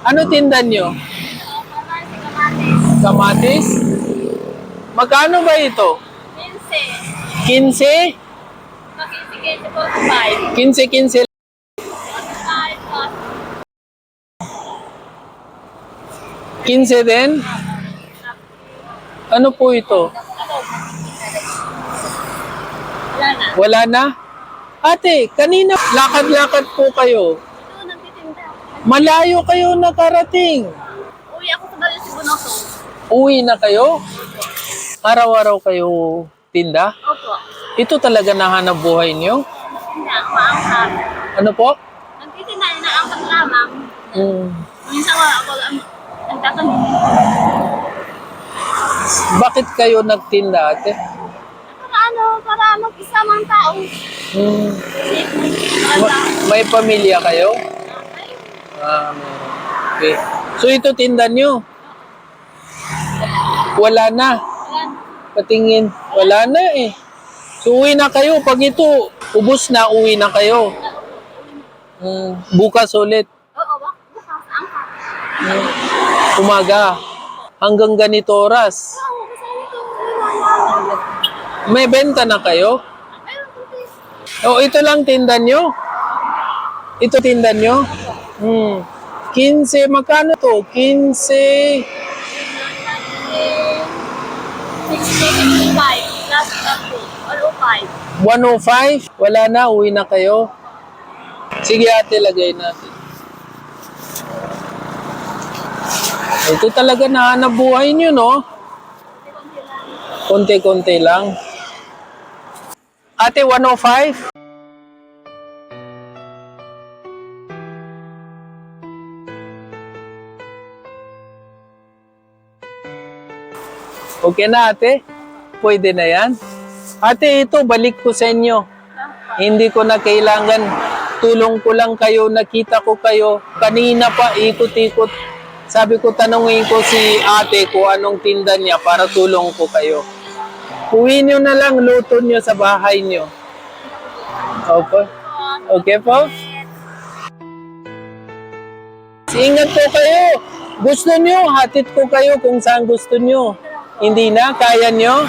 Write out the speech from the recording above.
Ano tindan nyo? Kamatis? Magkano ba ito? 15? 15-15 15 din? Ano po ito? Wala na. Wala na? Ate, kanina lakad-lakad po kayo. Malayo kayo nakarating. Uwi ako sa Barrio Sibunoso. Uwi na kayo? Araw-araw kayo tinda? Opo. Ito talaga nahanap buhay niyo? Nagtitinda. Maangkat. Ano po? Nagtitinda. Inaangkat lamang. Hmm. Minsan ako ako ang nagtatanong. Bakit kayo nagtinda ate? Para ano, para mag-isama ang tao. Hmm. Kasi, Ma- may pamilya kayo? Ah, meron. okay. So ito tinda niyo? Wala na. Patingin. Wala na eh. So uwi na kayo. Pag ito, ubos na, uwi na kayo. Hmm. Bukas ulit. Oo, bukas, angkat. Hmm. Umaga. Hanggang ganito oras. May benta na kayo? Ayun, tutis. O, ito lang tindan nyo? Ito tindan nyo? Hmm. 15, magkano to? 15, 60, 65, plus 30, 105. 105? Wala na, uwi na kayo. Sige ate, lagay natin. Ito talaga nahanap buhay nyo, no? Konti-konti lang. Ate, 105? Okay na ate? Pwede na yan? Ate, ito, balik ko sa inyo. Hindi ko na kailangan. Tulong ko lang kayo, nakita ko kayo. Kanina pa, ikot-ikot. Sabi ko, tanongin ko si ate ko anong tinda niya para tulong ko kayo. Uwi nyo na lang, luto nyo sa bahay nyo. Opo. Okay po? Ingat po kayo. Gusto nyo, hatid ko kayo kung saan gusto nyo. Hindi na, kaya nyo?